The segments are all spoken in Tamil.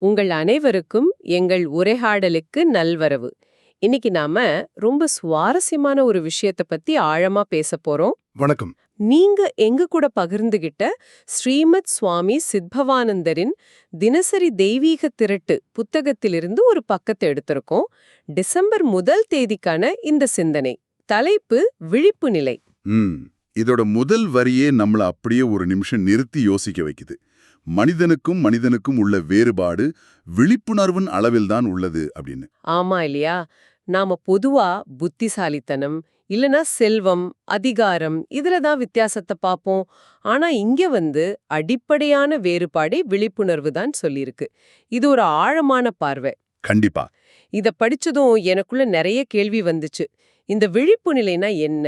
உங்கள் அனைவருக்கும் எங்கள் உரையாடலுக்கு நல்வரவு. இன்னைக்கு நாம ரொம்ப சுவாரஸ்யமான ஒரு விஷயத்த பத்தி ஆழமா பேச போறோம். வணக்கம். நீங்க எங்க கூட பகிர்ந்துகிட்ட ஸ்ரீமத் சுவாமி சித்பவானந்தரின் தினசரி தெய்வீக திரட்டு புத்தகத்திலிருந்து ஒரு பக்கத்தை எடுத்திருக்கோம். டிசம்பர் முதல் தேதிக்கான இந்த சிந்தனை. தலைப்பு விழிப்பு நிலை. இதோட முதல் வரியே நம்மள அப்படியே ஒரு நிமிஷம் நிறுத்தி யோசிக்க வைக்குது. மனிதனுக்கும் மனிதனுக்கும் உள்ள வேறுபாடு விழிப்புணர்வின் அளவில்தான் உள்ளது அப்படின்னு. ஆமா இல்லையா? நாம பொதுவா புத்திசாலித்தனம் இல்லனா செல்வம் அதிகாரம் இதுல தான் வித்தியாசத்தை பார்ப்போம். ஆனா இங்க வந்து அடிப்படையான வேறுபாடே விழிப்புணர்வு தான் சொல்லியிருக்கு. இது ஒரு ஆழமான பார்வை. கண்டிப்பா. இத படிச்சதும் எனக்குள்ள நிறைய கேள்வி வந்துச்சு. இந்த விழிப்பு நிலைனா என்ன?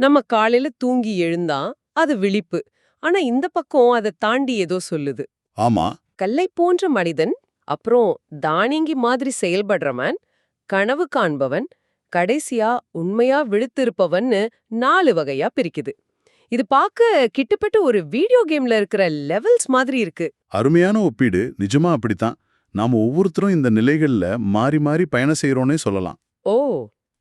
நம்ம காலையில தூங்கி எழுந்தா அது விழிப்பு. ஆனா இந்த பக்கம் அதை தாண்டி ஏதோ சொல்லுது. ஆமா. கல்லை போன்ற மனிதன் அப்புறம் தானியங்கி மாதிரி செயல்படுறவன் கனவு காண்பவன் கடைசியா உண்மையா விழுத்திருப்பவன்னு நாலு வகையா பிரிக்குது. இது பார்க்க கிட்டத்தட்ட ஒரு வீடியோ கேம்ல இருக்கிற லெவல்ஸ் மாதிரி இருக்கு. அருமையான ஒப்பீடு. நிஜமா அப்படித்தான். நாம ஒவ்வொருத்தரும் இந்த நிலைகள்ல மாறி மாறி பயணம் செய்யறோம்னே சொல்லலாம். ஓ.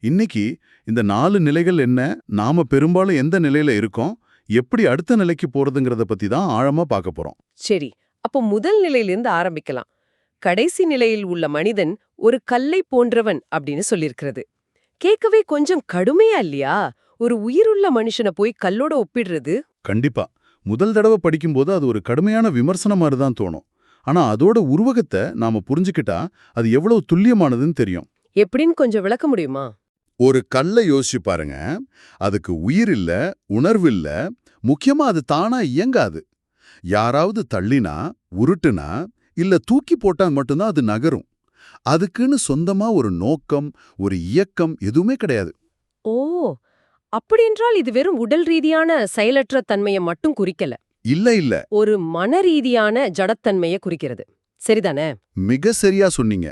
இன்னைக்கு இந்த நாலு நிலைகள் என்ன? நாம பெரும்பாலும் எந்த நிலையில இருக்கோம்? எப்படி அடுத்த நிலைக்கு போறதுங்கிறத பத்தி தான் ஆழமா பார்க்க போறோம். சரி அப்போ முதல் நிலையிலிருந்து ஆரம்பிக்கலாம். கடைசி நிலையில் உள்ள மனிதன் ஒரு கல்லை போன்றவன் அப்படின்னு சொல்லியிருக்கிறது. கேட்கவே கொஞ்சம் கடுமையா இல்லையா? ஒரு உயிருள்ள மனுஷனை போய் கல்லோட ஒப்பிடுறது? கண்டிப்பா. முதல் தடவை படிக்கும்போது அது ஒரு கடுமையான விமர்சனம் மாதிரி தான் தோணும். ஆனா அதோட உருவகத்தை நாம புரிஞ்சுக்கிட்டா அது எவ்வளவு துல்லியமானதுன்னு தெரியும். எப்படின்னு கொஞ்சம் விளக்க முடியுமா? ஒரு கல்லை யோசிச்சு பாருங்க. அதுக்கு உயிர் இல்ல உணர்வு இல்ல முக்கியமா அது தானா இயங்காது. யாராவது தள்ளினா உருட்டுனா இல்ல தூக்கி போட்டா மட்டும்தான் அது நகரும். அதுக்குன்னு சொந்தமா ஒரு நோக்கம் ஒரு இயக்கம் எதுவுமே கிடையாது. ஓ! அப்படியென்றால் இது வெறும் உடல் ரீதியான செயலற்ற தன்மையை மட்டும் குறிக்கல. இல்ல இல்ல. ஒரு மன ரீதியான ஜடத்தன்மையை குறிக்கிறது. சரிதானே? மிக சரியா சொன்னீங்க.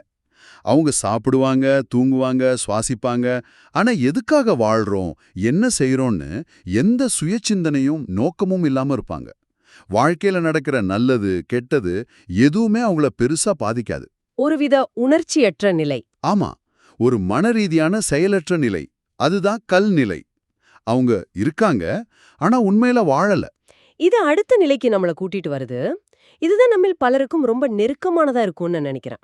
அவங்க சாப்பிடுவாங்க தூங்குவாங்க சுவாசிப்பாங்க. ஆனா எதுக்காக வாழ்றோம்? என்ன செய்றோம்னு எந்த சுயசிந்தனையும் நோக்கமும் இல்லாம இருப்பாங்க. வாழ்க்கையில நடக்கிற நல்லது கெட்டது எதுவுமே அவங்கள பெருசா பாதிக்காது. ஒருவித உணர்ச்சியற்ற நிலை. ஆமா. ஒரு மனரீதியான செயலற்ற நிலை. அதுதான் கல் நிலை. அவங்க இருக்காங்க ஆனா உண்மையில வாழல. இது அடுத்த நிலைக்கு நம்மள கூட்டிட்டு வருது. இதுதான் நம்மில் பலருக்கும் ரொம்ப நெருக்கமானதா இருக்கும்னு நினைக்கிறேன்.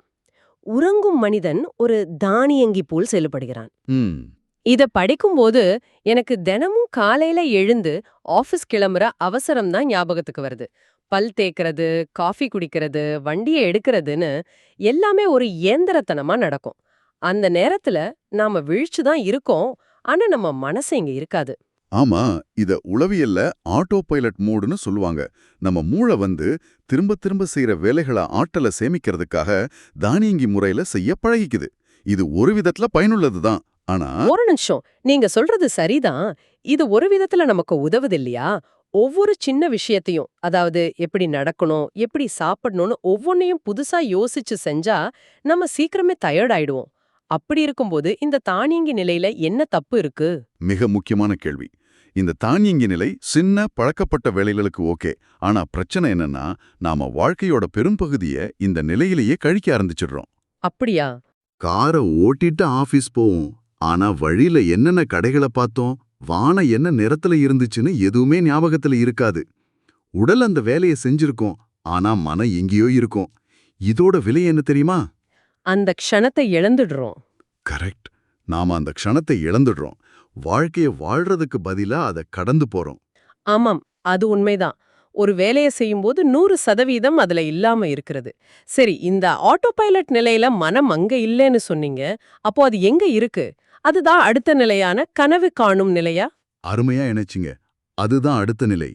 உறங்கும் மனிதன் ஒரு தானியங்கி போல் செயல்படுகிறான். இத படிக்கும்போது எனக்கு தினமும் காலையில எழுந்து ஆபீஸ் கிளம்புற அவசரம் தான் ஞாபகத்துக்கு வருது. பல் தேய்க்கிறது காஃபி குடிக்கிறது வண்டியை எடுக்கிறதுன்னு எல்லாமே ஒரு இயந்திரத்தனமா நடக்கும். அந்த நேரத்துல நாம விழிச்சு தான் இருக்கோம். ஆனா நம்ம மனசு இங்க இருக்காது. ஆமா இத உளவியல்ல ஆட்டோ பைலட் மூடுன்னு சொல்லுவாங்க. நம்ம மூளை வந்து திரும்ப திரும்ப செய்யற வேலைகளை ஆட்டல சேமிக்கிறதுக்காக தானியங்கி முறையில செய்ய பழகிக்குது. இது ஒரு விதத்துல பயனுள்ளதுதான் ஆனா ஒரு நிமிஷம். நீங்க சொல்றது சரிதான். இது ஒரு விதத்துல நமக்கு உதவுது இல்லையா? ஒவ்வொரு சின்ன விஷயத்தையும் அதாவது எப்படி நடக்கணும் எப்படி சாப்பிடணும்னு ஒவ்வொன்னையும் புதுசா யோசிச்சு செஞ்சா நம்ம சீக்கிரமே டயர்ட் ஆயிடுவோம். அப்படி இருக்கும்போது இந்த தானியங்கி நிலையில என்ன தப்பு இருக்கு? மிக முக்கியமான கேள்வி. இந்த தானியங்கி நிலை சின்ன பழக்கப்பட்ட வேலைகளுக்கு ஓகே. ஆனா பிரச்சனை என்னன்னா நாம வாழ்க்கையோட பெரும்பகுதிய இந்த நிலையிலேயே கழிக்க ஆரம்பிச்சிடுறோம். அப்படியா? காரை ஓட்டிட்டு ஆபீஸ் போவோம். ஆனா வழியில என்னென்ன கடைகளை பார்த்தோம் வானம் என்ன நிறத்துல இருந்துச்சுன்னு எதுவுமே ஞாபகத்துல இருக்காது. உடல் அந்த வேலையை செஞ்சிருக்கோம். ஆனா மனம் எங்கேயோ இருக்கும். இதோட விலை என்ன தெரியுமா? அந்த க்ஷணத்தை இழந்துடுறோம். கரெக்ட். நாம அந்த க்ஷணத்தை இழந்துடுறோம். வாழ்க்கைய வாழ்றதுக்கு பதிலா அதை கடந்து போறோம். ஆமாம் அது உண்மைதான். ஒரு வேலையை செய்யும்போது நூறு சதவீதம் அதுல இல்லாம இருக்கிறது. சரி இந்த ஆட்டோ பைலட் நிலையில மனம் அங்க இல்லைன்னு சொன்னீங்க. அப்போ அது எங்க இருக்கு? அதுதான் அடுத்த நிலையான கனவு காணும் நிலையா? அருமையா இணைச்சிங்க. அதுதான் அடுத்த நிலை.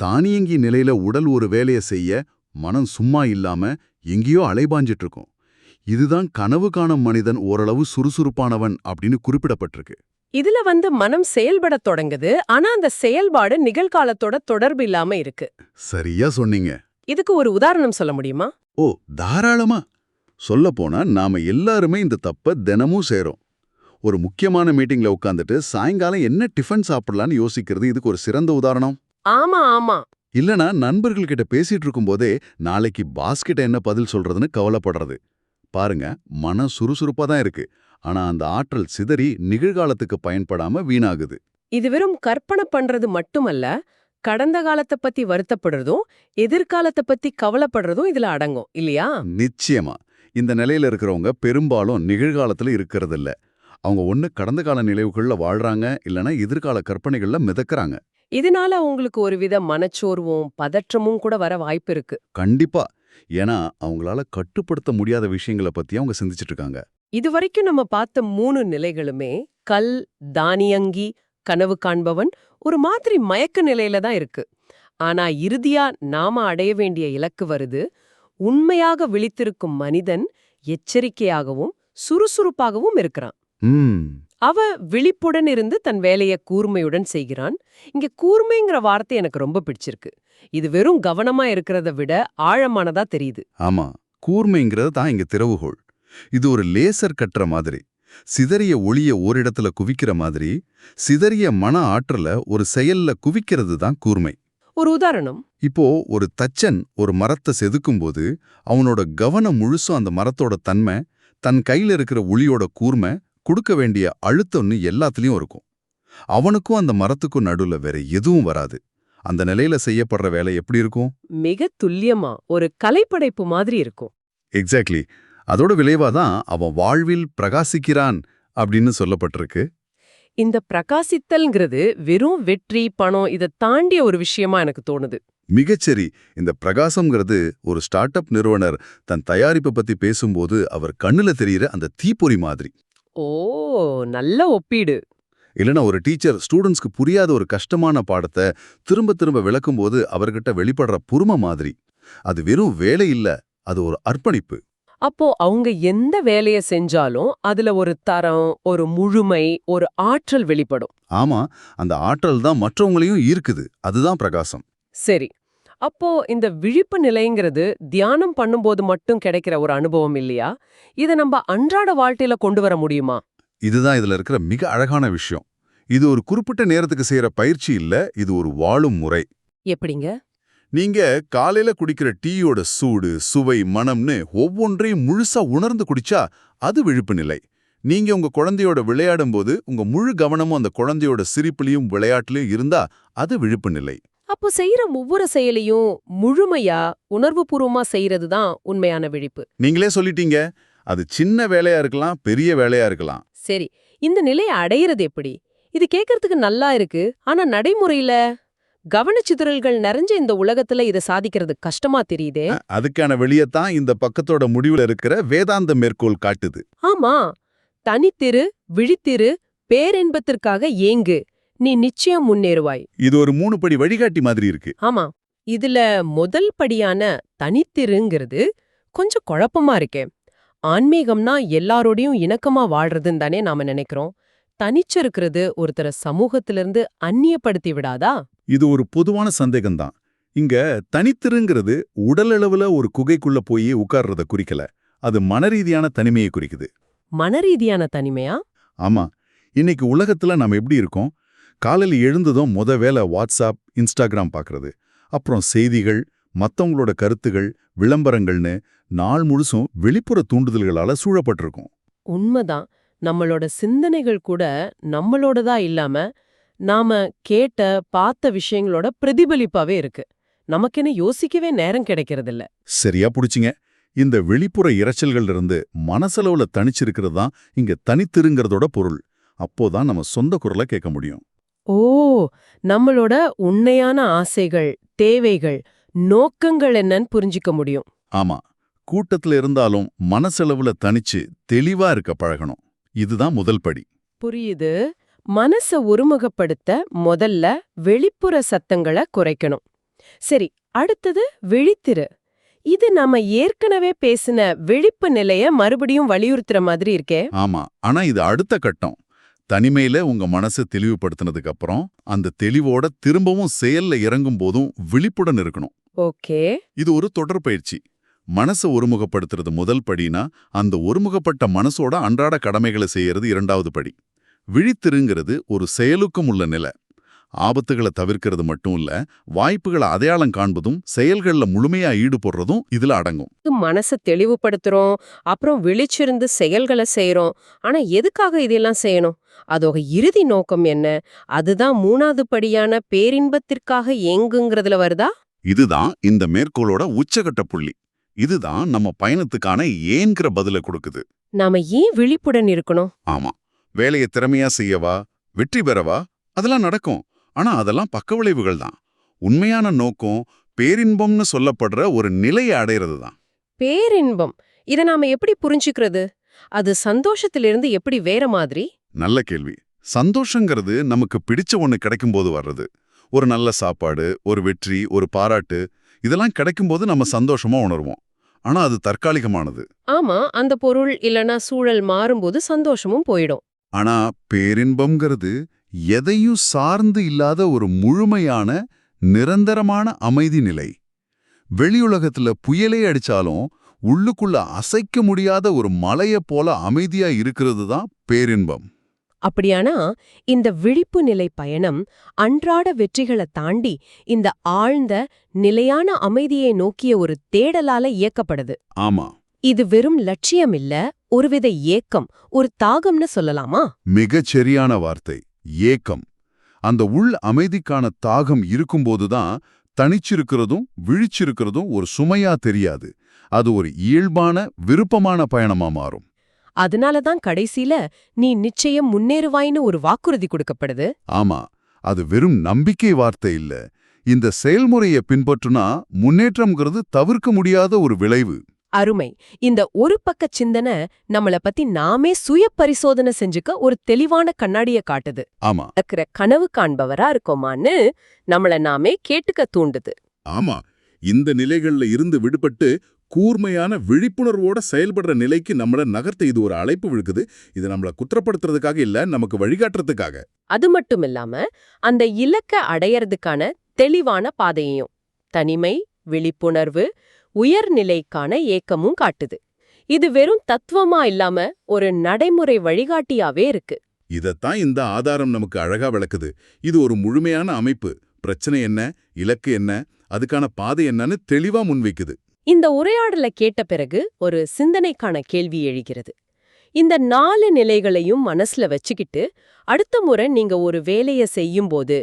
தானியங்கி நிலையில உடல் ஒரு வேலையை செய்ய மனம் சும்மா இல்லாம எங்கேயோ அலைபாஞ்சிட்டு இருக்கும். இதுதான் கனவு காணும் மனிதன் ஓரளவு சுறுசுறுப்பானவன் அப்படின்னு குறிப்பிடப்பட்டிருக்கு. இதுல வந்து மனம் செயல்படத் தொடங்குது ஆனா அந்த செயல்பாடு நிகழ்காலத்தோட தொடர்பு இல்லாம இருக்கு. சரியா சொன்னீங்க. இதுக்கு ஒரு உதாரணம் சொல்ல முடியுமா? ஓ தாராளமா. சொல்லப்போனா நாம எல்லாருமே இந்த தப்ப தினமும் செய்றோம். ஒரு முக்கியமான மீட்டிங்ல உட்காந்துட்டு சாயங்காலம் என்ன டிஃபன் சாப்பிடலான்னு யோசிக்கிறது இதுக்கு ஒரு சிறந்த உதாரணம். ஆமா ஆமா. இல்லனா நண்பர்கள் கிட்ட பேசிட்டு இருக்கும்போதே நாளைக்கு பாஸ் கிட்ட என்ன பதில் சொல்றதுன்னு கவலைப்படுறது. பாருங்க மனம் சுறுசுறுப்பா தான் இருக்கு. ஆனா அந்த ஆற்றல் சிதறி நிகழ்காலத்துக்கு பயன்படாம வீணாகுது. இது வெறும் கற்பனை பண்றது மட்டுமல்ல கடந்த காலத்தை பத்தி வருத்தப்படுறதும் எதிர்காலத்தை பத்தி கவலைப்படுறதும் இதுல அடங்கும் இல்லையா? நிச்சயமா. இந்த நிலையில இருக்கிறவங்க பெரும்பாலும் நிகழ்காலத்துல இருக்கிறதில்ல. அவங்க ஒண்ணு கடந்த கால நினைவுகள்ல வாழ்றாங்க இல்லனா எதிர்கால கற்பனைகள்ல மிதக்கறாங்க. இதனால உங்களுக்கு ஒருவித மனச்சோர்வும் பதற்றமும் கூட வர வாய்ப்பு இருக்கு. கண்டிப்பா. ஏன்னா அவங்களால கட்டுப்படுத்த முடியாத விஷயங்களை பத்தி அவங்க சிந்திச்சிட்டு இருக்காங்க. இதுவரைக்கும் நம்ம பார்த்த மூணு நிலைகளுமே கல் தானியங்கி கனவு காண்பவன் ஒரு மாதிரி மயக்க நிலையில தான் இருக்கு. ஆனா இறுதியா நாம அடைய வேண்டிய இலக்கு வருது உண்மையாக விழித்திருக்கும் மனிதன் எச்சரிக்கையாகவும் சுறுசுறுப்பாகவும் இருக்கிறான். அவ விழிப்புடன் இருந்து தன் வேலைய கூர்மையுடன் செய்கிறான். இங்க கூர்மைங்கிற வார்த்தை எனக்கு ரொம்ப பிடிச்சிருக்கு. இது வெறும் கவனமா இருக்கிறத விட ஆழமானதா தெரியுது. ஆமா கூர்மைங்கிறது தான் இங்க திறவுகோள். இது ஒரு லேசர் கட்டுற மாதிரி சிதறிய ஒளிய ஓரிடத்துல குவிக்கிற மாதிரி சிதறிய மன ஆற்றல ஒரு செயல்ல குவிக்கிறது தான் கூர்மை. ஒரு உதாரணம். இப்போ ஒரு தச்சன் ஒரு மரத்தை செதுக்கும்போது அவனோட கவனம் முழுசும் அந்த மரத்தோட தன்மை தன் கையில இருக்கிற ஒளியோட கூர்மை கொடுக்க வேண்டிய அழுத்தம்னு எல்லாத்துலயும் இருக்கும். அவனுக்கும் அந்த மரத்துக்கும் நடுவுல வேற எதுவும் வராது. அந்த நிலையில செய்யப்படுற வேலை எப்படி இருக்கும்? மிக துல்லியமா ஒரு கலைப்படைப்பு மாதிரி இருக்கும். எக்ஸாக்ட்லி அதோட விளைவா தான் அவன் வாழ்வில் பிரகாசிக்கிறான் அப்படின்னு சொல்லப்பட்டிருக்கு. இந்த பிரகாசித்தல்ங்கிறது வெறும் வெற்றி பணம் இதை தாண்டிய ஒரு விஷயமா எனக்கு தோணுது. மிகச்சரி. இந்த பிரகாசம்ங்கிறது ஒரு ஸ்டார்ட் அப் நிறுவனர் தன் தயாரிப்பை பத்தி பேசும்போது அவர் கண்ணுல தெரியிற அந்த தீப்பொறி மாதிரி. ஓ நல்ல ஒப்பீடு. இல்லனா ஒரு டீச்சர் ஸ்டூடெண்ட்ஸ்க்கு புரியாத ஒரு கஷ்டமான பாடத்தை திரும்ப திரும்ப விளக்கும்போது அவர்கிட்ட வெளிப்படுற புரும மாதிரி. அது வெறும் வேலை இல்ல அது ஒரு அர்ப்பணிப்பு. அப்போ அவங்க எந்த வேலைய செஞ்சாலும் அதுல ஒரு தரம் ஒரு முழுமை ஒரு ஆற்றல் வெளிப்படும். ஆமா அந்த ஆற்றல் தான் மற்றவங்களையும் ஈர்க்குது. அதுதான் பிரகாசம். சரி. அப்போ இந்த விழிப்பு நிலைங்கிறது தியானம் பண்ணும்போது மட்டும் கிடைக்கிற ஒரு அனுபவம் இல்லையா? இத நம்ம அன்றாட வாழ்க்கையில கொண்டு வர முடியுமா? இதுதான் இதுல இருக்கிற மிக அழகான விஷயம். இது ஒரு குறிப்பிட்ட நேரத்துக்கு செய்யற பயிற்சி இல்ல இது ஒரு வாழும் முறை. எப்படிங்க? நீங்க காலையில குடிக்கிற டீயோட சூடு சுவை மனம்னு ஒவ்வொன்றையும் முழுசா உணர்ந்து குடிச்சா அது விழிப்பு நிலை. நீங்க உங்க குழந்தையோட விளையாடும்போது உங்க முழு கவனமும் அந்த குழந்தையோட சிரிப்புலயும் விளையாட்டுலயும் இருந்தா அது விழிப்பு நிலை. அப்போ செய்யற ஒவ்வொரு செயலையும் முழுமையா உணர்வுபூர்வமா செய்யறது தான் உண்மையான விழிப்பு. நீங்களே சொல்லிட்டீங்க. அது சின்ன வேலையா இருக்கலாம் பெரிய வேலையா இருக்கலாம். சரி இந்த நிலையை அடையிறது எப்படி? இது கேட்கறதுக்கு நல்லா இருக்கு. ஆனா நடைமுறையில கவனச்சிதறல்கள் நிறைஞ்ச இந்த உலகத்துல இத சாதிக்கிறது கஷ்டமா தெரியுதே. அதுக்கான வெளியத்தான் இந்த பக்கத்தோட முடிவுல இருக்கிற வேதாந்த மேற்கோள் காட்டுது. ஆமா. தனித்திரு விழித்திரு பேரின்பத்திற்காக ஏங்கு. நீ நிச்சயம் முன்னேறுவாய். இது ஒரு மூணு படி வழிகாட்டி மாதிரி இருக்கு. ஆமா. இதுல முதல் படியான தனித்திருங்கிறது கொஞ்சம் குழப்பமா இருக்கே. ஆன்மீகம்னா எல்லாரோடையும் இணக்கமா வாழ்றதுன்னு தானே நாம நினைக்கிறோம். தனிச்சிருக்கிறது ஒருத்தர சமூகத்திலிருந்து அந்நியப்படுத்தி விடாதா? இது ஒரு பொதுவான சந்தேகம்தான். இங்க தனித்திருங்கிறது உடலளவுல ஒரு குகைக்குள்ள போய் உட்கார்றத குறிக்கல. அது மனரீதியான தனிமையை குறிக்குது. மனரீதியான தனிமையா? ஆமா. இன்னைக்கு உலகத்துல நம்ம எப்படி இருக்கோம்? காலையில எழுந்ததும் முத வேலை வாட்ஸ்அப் இன்ஸ்டாகிராம் பார்க்கறது அப்புறம் செய்திகள் மத்தவங்களோட கருத்துகள் விளம்பரங்கள்னு நாள் முழுசும் வெளிப்புற தூண்டுதல்களால சூழப்பட்டிருக்கோம். உண்மைதான். நம்மளோட சிந்தனைகள் கூட நம்மளோடதா இல்லாம நாம கேட்ட பார்த்த விஷயங்களோட பிரதிபலிப்பாவே இருக்கு. நமக்கென யோசிக்கவே நேரம் கிடைக்கிறதில்ல. சரியா புடிச்சிங்க. இந்த வெளிப்புற இரைச்சல்கள் இருந்து மனசளவுல தனிச்சிருக்கிறது தான் இங்க தனித்திருங்கிறதோட பொருள். அப்போதான் நம்ம சொந்த குரலை கேட்க முடியும். ஓ! நம்மளோட உண்மையான ஆசைகள் தேவைகள் நோக்கங்கள் என்னன்னு புரிஞ்சிக்க முடியும். ஆமா. கூட்டத்துல இருந்தாலும் மனசளவுல தனிச்சு தெளிவா இருக்க பழகணும். இதுதான் முதல் படி. புரியுது. மனச ஒருமுகப்படுத்த முதல்ல வெளிப்புற சத்தங்களை குறைக்கணும். சரி அடுத்தது விழித்திரு. இது நாம ஏற்கனவே பேசின விழிப்பு நிலைய மறுபடியும் வலியுறுத்துற மாதிரி இருக்கே. ஆமா ஆனா இது அடுத்த கட்டம். தனிமையில உங்க மனசை தெளிவுபடுத்தினதுக்கு அப்புறம் அந்த தெளிவோட திரும்பவும் செயல்ல இறங்கும் போதும் விழிப்புடன் இருக்கணும். ஓகே. இது ஒரு தொடர் பயிற்சி. மனசை ஒருமுகப்படுத்துறது முதல் படினா அந்த ஒருமுகப்பட்ட மனசோட அன்றாட கடமைகளை செய்யறது இரண்டாவது படி. விழித்திருங்கிறது ஒரு செயலுக்கும் உள்ள நிலை. ஆபத்துகளை தவிர்க்கிறது மட்டும் இல்ல வாய்ப்புகளை அடையாளம் காண்பதும் செயல்கள்ல முழுமையா ஈடுபடுறதும் இதுல அடங்கும். மனசை தெளிவுபடுத்துறோம் அப்புறம் விழிச்சிருந்து செயல்களை செய்றோம். ஆனா எதுக்காக இதெல்லாம் செய்யணும்? அதோட இறுதி நோக்கம் என்ன? அதுதான் மூணாவது படியான பேரின்பத்திற்காக ஏங்குங்கிறதுல வருதா? இதுதான் இந்த மேற்கோளோட உச்சகட்ட புள்ளி. இதுதான் நம்ம பயணத்துக்கான ஏன்கிற பதில கொடுக்குது. நாம ஏன் விழிப்புடன் இருக்கணும்? ஆமா. வேலையை திறமையா செய்யவா வெற்றி பெறவா அதெல்லாம் நடக்கும். ஆனா அதெல்லாம் பக்க விளைவுகள் தான். உண்மையான நோக்கம் பேரின்பம்னு சொல்லப்படுற ஒரு நிலையை அடையிறது தான். பேரின்பம். இத நாம எப்படி புரிஞ்சுக்கிறது? அது சந்தோஷத்திலிருந்து எப்படி வேற மாதிரி? நல்ல கேள்வி. சந்தோஷங்கிறது நமக்கு பிடிச்ச ஒண்ணு கிடைக்கும்போது வர்றது. ஒரு நல்ல சாப்பாடு ஒரு வெற்றி ஒரு பாராட்டு இதெல்லாம் கிடைக்கும்போது நம்ம சந்தோஷமா உணர்வோம். ஆனா அது தற்காலிகமானது. ஆமா அந்த பொருள் இல்லனா சூழல் மாறும்போது சந்தோஷமும் போயிடும். ஆனா பேரின்பம்ங்கிறது எதையும் சார்ந்து இல்லாத ஒரு முழுமையான நிரந்தரமான அமைதி நிலை. வெளியுலகத்துல புயலே அடிச்சாலும் உள்ளுக்குள்ள அசைக்க முடியாத ஒரு மலைய போல அமைதியா இருக்கிறது தான் பேரின்பம். அப்படியானா இந்த விழிப்பு நிலை பயணம் அன்றாட வெற்றிகளை தாண்டி இந்த ஆழ்ந்த நிலையான அமைதியை நோக்கிய ஒரு தேடலால இயக்கப்படுது. ஆமா. இது வெறும் லட்சியம் இல்ல ஒருவித ஏக்கம் ஒரு தாகம்னு சொல்லலாமா? மிகச் சரியான வார்த்தை ஏக்கம். அந்த உள் அமைதிக்கான தாகம் இருக்கும்போதுதான் தனிச்சிருக்கிறதும் விழிச்சிருக்கிறதும் ஒரு சுமையா தெரியாது. அது ஒரு இயல்பான விருப்பமான பயணமா மாறும். அதனாலதான் கடைசியில நீ நிச்சயம் முன்னேறுவாய்னு ஒரு வாக்குறுதி கொடுக்கப்படுது. ஆமா அது வெறும் நம்பிக்கை வார்த்தை இல்ல. இந்த செயல்முறையை பின்பற்றுனா முன்னேற்றம்ங்கிறது தவிர்க்க முடியாத ஒரு விளைவு. அருமை. இந்த ஒரு பக்க சிந்தனை நம்மள பத்தி நாமே சுய பரிசோதனை செஞ்சுக்க ஒரு தெளிவான கண்ணாடிய காட்டுது. ஆமா. இருக்கிற கனவு காண்பவரா இருக்கோமான்னு நம்மள நாமே கேட்டுக்க தூண்டுது. ஆமா இந்த நிலைகள்ல இருந்து விடுபட்டு கூர்மையான விழிப்புணர்வோட செயல்படுற நிலைக்கு நம்மள நகர்த்த இது ஒரு அழைப்பு விழுக்குது. இது நம்மள குற்றப்படுத்துறதுக்காக இல்ல நமக்கு வழிகாட்டுறதுக்காக. அது மட்டும் இல்லாம அந்த இலக்க அடையறதுக்கான தெளிவான பாதையையும் தனிமை விழிப்புணர்வு உயர்நிலைக்கான ஏக்கமும் காட்டுது. இது வெறும் தத்துவமா இல்லாம ஒரு நடைமுறை வழிகாட்டியாவே இருக்கு. இதத்தான் இந்த ஆதாரம் நமக்கு அழகா விளக்குது. இது ஒரு முழுமையான அமைப்பு. பிரச்சனை என்ன? இலக்கு என்ன? அதுக்கான பாதை என்னன்னு தெளிவா முன்வைக்குது. இந்த உரையாடல கேட்ட பிறகு ஒரு சிந்தனைக்கான கேள்வி எழுகிறது. இந்த நாலு நிலைகளையும் மனசுல வச்சுக்கிட்டு அடுத்த முறை நீங்க ஒரு வேலைய செய்யும்போது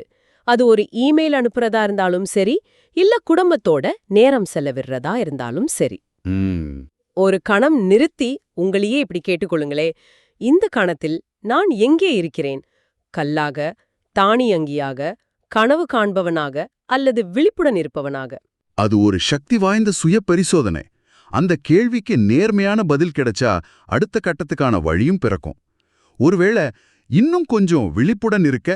அது ஒரு இமெயில் அனுப்புறதா இருந்தாலும் சரி இல்ல குடும்பத்தோட நேரம் செலவிடுறதா இருந்தாலும் சரி. ஒரு கணம் நிறுத்தி உங்களையே இப்படி கேட்டுக்கொள்ளுங்களே இந்த கணத்தில் நான் எங்கே இருக்கிறேன்? கல்லாக தானியங்கியாக கனவு காண்பவனாக அல்லது விழிப்புடன் இருப்பவனாக? அது ஒரு சக்தி வாய்ந்த சுய பரிசோதனை. அந்த கேள்விக்கு நேர்மையான பதில் கிடைச்சா அடுத்த கட்டத்துக்கான வழியும் பிறக்கும். ஒருவேளை இன்னும் கொஞ்சம் விழிப்புடன் இருக்க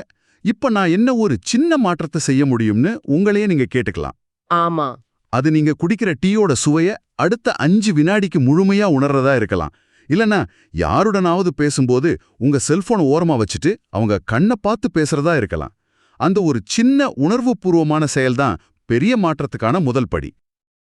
இப்ப நான் என்ன ஒரு சின்ன மாற்றத்தை செய்ய முடியும்னு உங்களையே நீங்க கேட்டுக்கலாம். ஆமா. அது நீங்க குடிக்கிற டீயோட சுவைய அடுத்த அஞ்சு வினாடிக்கு முழுமையா உணர்றதா இருக்கலாம். இல்லனா யாருடனாவது பேசும்போது உங்க செல்போன் ஓரமா வச்சுட்டு அவங்க கண்ணை பார்த்து பேசுறதா இருக்கலாம். அந்த ஒரு சின்ன உணர்வுபூர்வமான செயல்தான் பெரிய மாற்றத்துக்கான முதல் படி.